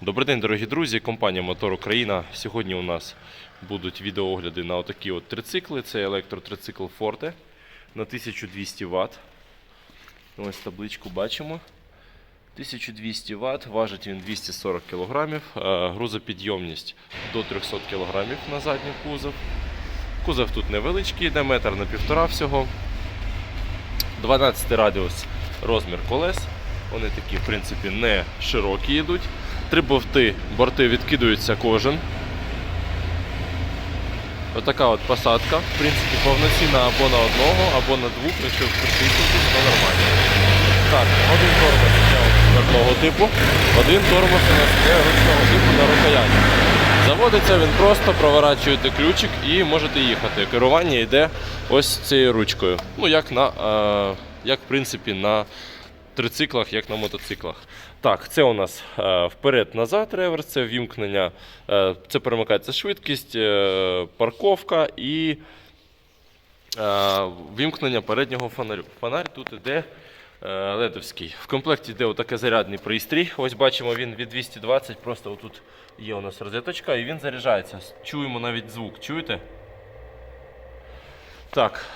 Добрий день, дорогі друзі. Компанія Мотор Україна. Сьогодні у нас будуть відеоогляди на отакі от трицикли. Це електротрицикл Forte на 1200 Вт. Ось табличку бачимо. 1200 Вт, важить він 240 кг, грузопідйомність до 300 кг на задній кузов. Кузов тут невеличкий, йде метр на півтора всього. 12 радіус розмір колес. Вони такі, в принципі, не широкі йдуть. Три борти, борти відкидуються кожен. Отака от посадка. В принципі, повноцінна або на одного, або на двох, якщо притиснутись, то нормально. Так, один тормоз це ручного типу, один тормоз у нас є ручного типу на рукояті. Заводиться він просто, проворачуєте ключик і можете їхати. Керування йде ось цією ручкою. Ну, як на, е, як в принципі на трициклах, як на мотоциклах. Так, це у нас е, вперед-назад реверс, це вімкнення, е, це перемикається швидкість, е, парковка і вімкнення переднього фонарю. Фонарь тут іде ледовський. В комплекті йде отакий зарядний пристрій. Ось бачимо, він від 220, просто отут є у нас розеточка і він заряджається. Чуємо навіть звук. Чуєте? Так.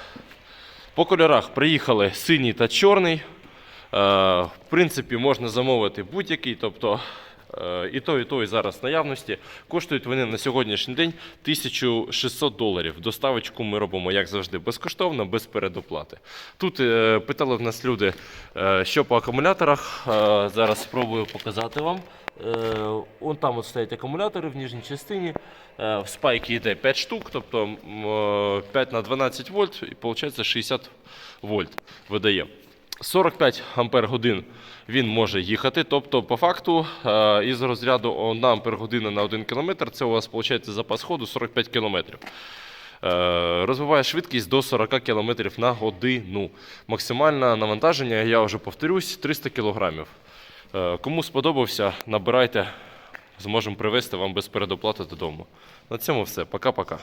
По кольорах приїхали синій та чорний. Е, В принципі, можна замовити будь-який, тобто е, і той, і той зараз в наявності. Коштують вони на сьогоднішній день 1600 доларів. Доставочку ми робимо, як завжди, безкоштовно, без передоплати. Тут е, питали в нас люди, що по акумуляторах. Зараз спробую показати вам. Е, Он там от стоять акумулятори в нижній частині. В спайки йде 5 штук, тобто е, 5 на 12 вольт, і виходить 60 вольт видає. 45 ампер годин він може їхати. Тобто, по факту, е, із розряду 1 ампер година на 1 км, це у вас виходить запас ходу 45 км. Е, Розвиває швидкість до 40 км на годину. Максимальне навантаження, я вже повторюсь, 300 кг. Е, Кому сподобався, набирайте, зможемо привезти вам без передоплати додому. На цьому все. Пока-пока.